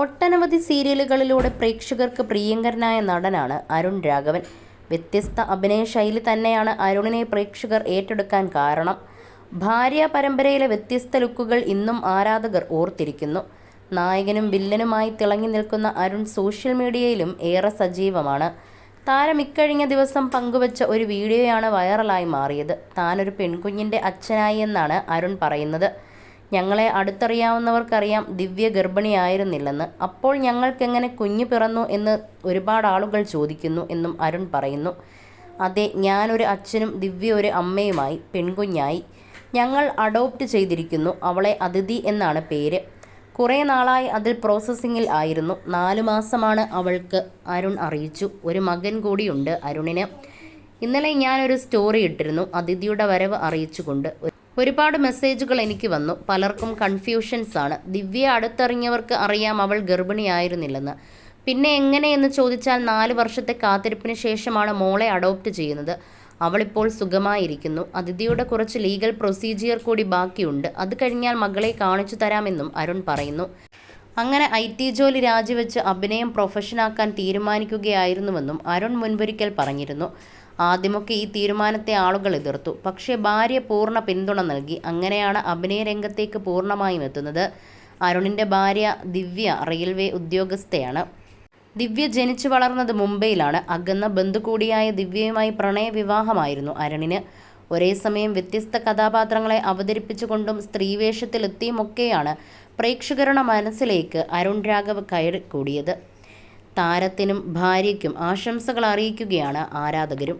ഒട്ടനവധി സീരിയലുകളിലൂടെ പ്രേക്ഷകർക്ക് പ്രിയങ്കരനായ നടനാണ് അരുൺ രാഘവൻ. വ്യത്യസ്ത അഭിനയ ശൈലി തന്നെയാണ് അരുണിനെ പ്രേക്ഷകർ ഏറ്റെടുക്കാൻ കാരണം. ഭാര്യ പരമ്പരയിലെ വ്യത്യസ്ത ലുക്കുകൾ ഇന്നും ആരാധകർ ഓർത്തിരിക്കുന്നു. നായകനും വില്ലനുമായി തിളങ്ങി നിൽക്കുന്ന അരുൺ സോഷ്യൽ മീഡിയയിലും ഏറെ സജീവമാണ്. താരം ഇക്കഴിഞ്ഞ ദിവസം പങ്കുവച്ച ഒരു വീഡിയോയാണ് വൈറലായി മാറിയത്. താനൊരു പെൺകുഞ്ഞിന്റെ അച്ഛനായി എന്നാണ് അരുൺ പറയുന്നത്. ഞങ്ങളെ അടുത്തറിയാവുന്നവർക്കറിയാം ദിവ്യ ഗർഭിണിയായിരുന്നില്ലെന്ന്. അപ്പോൾ ഞങ്ങൾക്കെങ്ങനെ കുഞ്ഞു പിറന്നു എന്ന് ഒരുപാട് ആളുകൾ ചോദിക്കുന്നു എന്നും അരുൺ പറയുന്നു. അതെ ഞാനൊരു അച്ഛനും ദിവ്യ ഒരു അമ്മയുമായി പെൺകുഞ്ഞായി. ഞങ്ങൾ അഡോപ്റ്റ് ചെയ്തിരിക്കുന്നു അവളെ അതിഥി എന്നാണ് പേര്. കുറേ നാളായി അതിൽ പ്രോസസ്സിങ്ങിൽ ആയിരുന്നു. നാല് മാസമാണ് അവൾക്ക് അരുൺ അറിയിച്ചു. ഒരു മകൻ കൂടിയുണ്ട് അരുണിന്. ഇന്നലെ ഞാനൊരു സ്റ്റോറി ഇട്ടിരുന്നു അതിഥിയുടെ വരവ് അറിയിച്ചുകൊണ്ട്. ഒരുപാട് മെസ്സേജുകൾ എനിക്ക് വന്നു. പലർക്കും കൺഫ്യൂഷൻസ് ആണ്. ദിവ്യ അടുത്തറിഞ്ഞവർക്ക് അറിയാം അവൾ ഗർഭിണിയായിരുന്നില്ലെന്ന്. പിന്നെ എങ്ങനെയെന്ന് ചോദിച്ചാൽ നാല് വർഷത്തെ കാത്തിരിപ്പിന് ശേഷമാണ് മോളെ അഡോപ്റ്റ് ചെയ്യുന്നത്. അവളിപ്പോൾ സുഖമായിരിക്കുന്നു. അതിഥിയുടെ കുറച്ച് ലീഗൽ പ്രൊസീജിയർ കൂടി ബാക്കിയുണ്ട്. അത് കഴിഞ്ഞാൽ മകളെ കാണിച്ചു തരാമെന്നും അരുൺ പറയുന്നു. അങ്ങനെ ഐ ടി ജോലി രാജിവെച്ച് അഭിനയം പ്രൊഫഷനാക്കാൻ തീരുമാനിക്കുകയായിരുന്നുവെന്നും അരുൺ മുൻപൊരിക്കൽ പറഞ്ഞിരുന്നു. ആദ്യമൊക്കെ ഈ തീരുമാനത്തെ ആളുകൾ എതിർത്തു. പക്ഷേ ഭാര്യ പൂർണ പിന്തുണ നൽകി. അങ്ങനെയാണ് അഭിനയ രംഗത്തേക്ക് പൂർണമായും എത്തുന്നത്. അരുണിന്റെ ഭാര്യ ദിവ്യ റെയിൽവേ ഉദ്യോഗസ്ഥയാണ്. ദിവ്യ ജനിച്ചു വളർന്നത് മുംബൈയിലാണ്. അകന്ന ബന്ധു കൂടിയായ ദിവ്യയുമായി പ്രണയവിവാഹമായിരുന്നു അരുണിന്. ഒരേ സമയം വ്യത്യസ്ത കഥാപാത്രങ്ങളെ അവതരിപ്പിച്ചുകൊണ്ടും സ്ത്രീവേഷത്തിലെത്തിയുമൊക്കെയാണ് പ്രേക്ഷകരുടെ മനസ്സിലേക്ക് അരുൺ രാഘവ് കയറി കൂടിയത്. താരത്തിനും ഭാര്യയ്ക്കും ആശംസകൾ അറിയിക്കുകയാണ് ആരാധകരും.